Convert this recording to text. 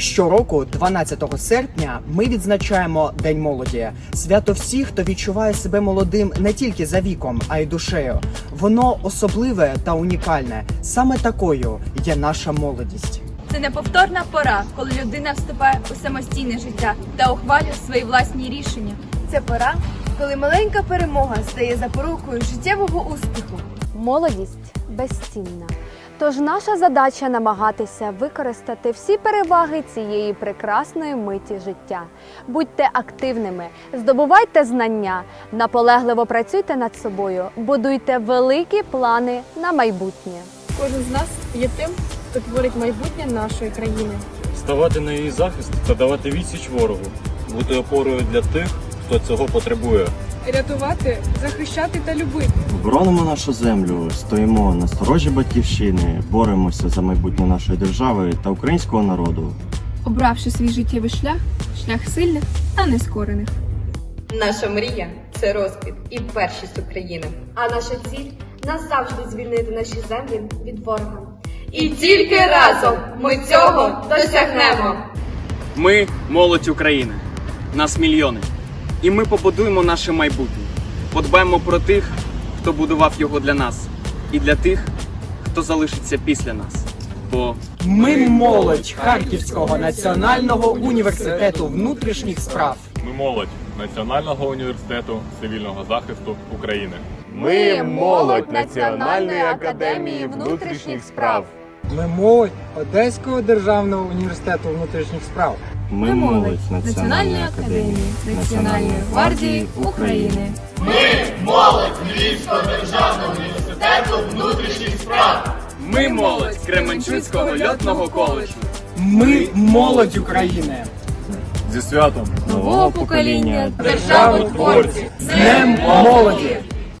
Щороку, 12 серпня, ми відзначаємо День молоді. Свято всіх, хто відчуває себе молодим не тільки за віком, а й душею. Воно особливе та унікальне. Саме такою є наша молодість. Це неповторна пора, коли людина вступає у самостійне життя та ухвалює свої власні рішення. Це пора, коли маленька перемога стає запорукою життєвого успіху. Молодість безцінна. Тож наша задача намагатися використати всі переваги цієї прекрасної миті життя. Будьте активними, здобувайте знання, наполегливо працюйте над собою, будуйте великі плани на майбутнє. Кожен з нас є тим, хто творить майбутнє нашої країни. ставати на її захист та давати відсіч ворогу, бути опорою для тих, хто цього потребує. Рятувати, захищати та любити. Боронимо нашу землю, стоїмо на сторожі батьківщини, боремося за майбутнє нашої держави та українського народу. Обравши свій життєвий шлях, шлях сильних та нескорених. Наша мрія це розквіт і першість України. А наша ціль назавжди звільнити наші землі від ворога. І тільки разом ми цього досягнемо. Ми молодь України. Нас мільйони. І ми побудуємо наше майбутнє. Подбаємо про тих, хто будував його для нас, і для тих, хто залишиться після нас. Бо Ми молодь Харківського національного університету внутрішніх справ. Ми молодь Національного університету цивільного захисту України. Ми молодь Національної академії внутрішніх справ. Ми молодь Одеського державного університету внутрішніх справ. Ми молодь Національної академії Національної гвардії України. ми молодь Львівського державного університету внутрішніх справ. Ми молодь Кременчуцького льотного коледжу. Ми молодь України. Зі святом Нового покоління Державотворці. З Днем молоді!